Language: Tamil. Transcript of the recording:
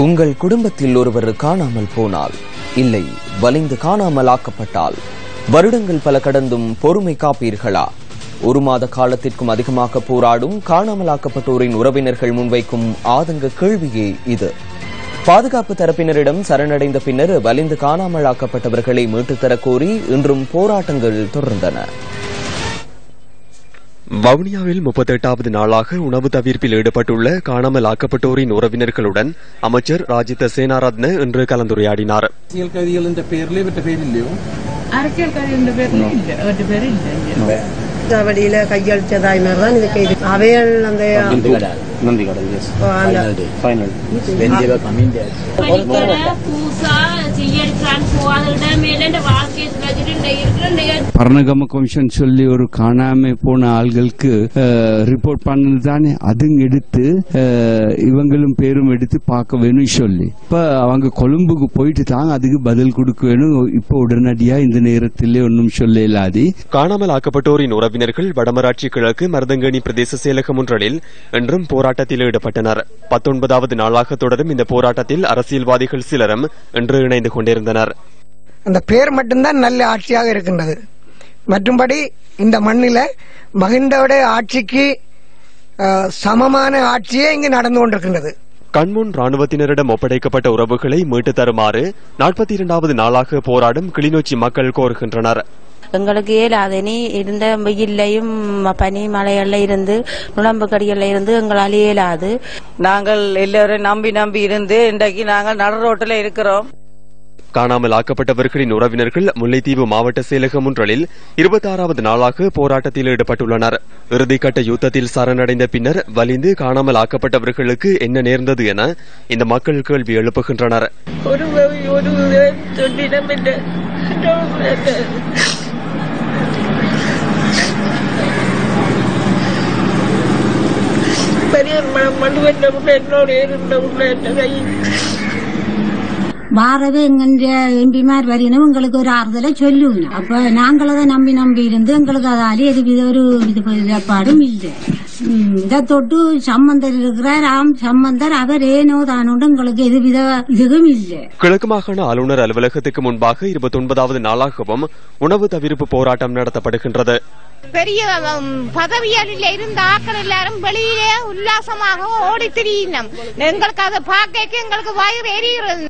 உங்கள் குடும்பத்தில் ஒருவர் காணாமல் போனால் இல்லை வலிந்து காணாமல் ஆக்கப்பட்டால் வருடங்கள் பல கடந்தும் பொறுமை காப்பீர்களா? ஒரு மாத காலத்திற்கும் அதிகமாக போராடும் காணாமலாக்கப்பட்டோரின் உறவினர்கள் முன்வைக்கும் ஆதங்க கேள்வியே இது. பாதுகாப்பு தரப்பினரிடம் சரணடைந்த பின்னர் வலிந்து காணாமலாக்கப்பட்டவர்களை மீட்டுத் தரக் கோரி இன்றும் போராட்டங்கள் தொடர்ந்தன. வவுனியாவில் முப்பத்தெட்டாவது நாளாக உணவு தவிர்ப்பில் ஈடுபட்டுள்ள காணாமல் ஆக்கப்பட்டோரின் உறவினர்களுடன் அமைச்சர் ராஜித சேனாரத்ன இன்று கலந்துரையாடினார். வழியில கையளிச்சதாய் மாதிரி தான் இதுக்கு இது அவைகள் அந்த நந்தி கடல் பரணகம கமிஷன் சொல்லி ஒரு காணாம போன ஆள்களுக்கு ரிப்போர்ட் பண்ணது தானே அதுங்க எடுத்து அஹ், இவங்களும் பேரும் எடுத்து பார்க்க வேணும் சொல்லி இப்ப அவங்க கொழும்புக்கு போயிட்டு தான் அதுக்கு பதில் கொடுக்க வேணும் இப்ப உடனடியா இந்த நேரத்திலே ஒன்றும் சொல்ல இல்லாது காணாமல் ஆக்கப்பட்டோரின் உறவினர்கள் வடமராட்சி கிழக்கு மருதங்கணி பிரதேச செயலகம் ஒன்றலில் இன்றும் போராட்டத்தில் ஈடுபட்டனர் பத்தொன்பதாவது நாளாக தொடரும் இந்த போராட்டத்தில் அரசியல்வாதிகள் சிலரும் இன்று இணைந்து கொண்டிருந்தனர் அந்த பேர் மட்டும்தான் நல்ல ஆட்சியாக இருக்கின்றது. மற்றும்படி இந்த மண்ணில மகிந்தவுடைய ஆட்சிக்கு சமமான ஆட்சியே இங்கு நடந்து கொண்டிருக்கின்றது. கண்முன் ராணுவத்தினரிடம் ஒப்படைக்கப்பட்ட உறவுகளை மீட்டு தருமாறு நாற்பத்தி இரண்டாவது நாளாக போராடும் கிளிநொச்சி மக்கள் கோருகின்றனர். எங்களுக்கு இயலாதனி இருந்த வெயில்லையும் பனி மழைகள்ல இருந்து நுழம்பு கடிகள்ல இருந்து எங்களால் இயலாது. நாங்கள் எல்லாரும் நம்பி நம்பி இருந்து இன்றைக்கு நாங்கள் நடு ரோட்டில் இருக்கிறோம். காணாமல் ஆக்கப்பட்டவர்களின் உறவினர்கள் முல்லைத்தீவு மாவட்ட செயலகம் ஒன்றலில் இருபத்தாறாவது நாளாக போராட்டத்தில் ஈடுபட்டுள்ளனர். இறுதிக்கட்ட யுத்தத்தில் சரணடைந்த பின்னர் வலிந்து காணாமல் ஆக்கப்பட்டவர்களுக்கு என்ன நேர்ந்தது என இந்த மக்கள் கேள்வி எழுப்புகின்றனர். பெரிய மண்ணு உள்ள என்னோட இருந்த உள்ள என்ன கை வாரவே எங்க எம்பிமார் வரையணும் எங்களுக்கு ஒரு ஆறுதலை சொல்லுவோம். அப்ப நாங்கள் அதை நம்பி நம்பி இருந்து எங்களுக்கு அதால எது வித ஒரு இது ஏற்பாடும் இல்லை. இதை தொட்டு சம்பந்தர் இருக்கிறார். ஆம் சம்பந்தர் அவர் ஏனோ தானோடு எங்களுக்கு எது வித இதுவும் இல்லை. கிழக்கு மாகாண ஆளுநர் அலுவலகத்துக்கு முன்பாக இருபத்தொன்பதாவது நாளாகவும் உணவு தவிர்ப்பு போராட்டம் நடத்தப்படுகின்றது. பெரிய ம், பதவிகளில் இருந்த ஆக்கள் எல்லாரும் வெளியிலே உல்லாசமாக ஓடி திரியினோம். எங்களுக்கு அதை பார்க்க எங்களுக்கு வயிறு எரிகிறது.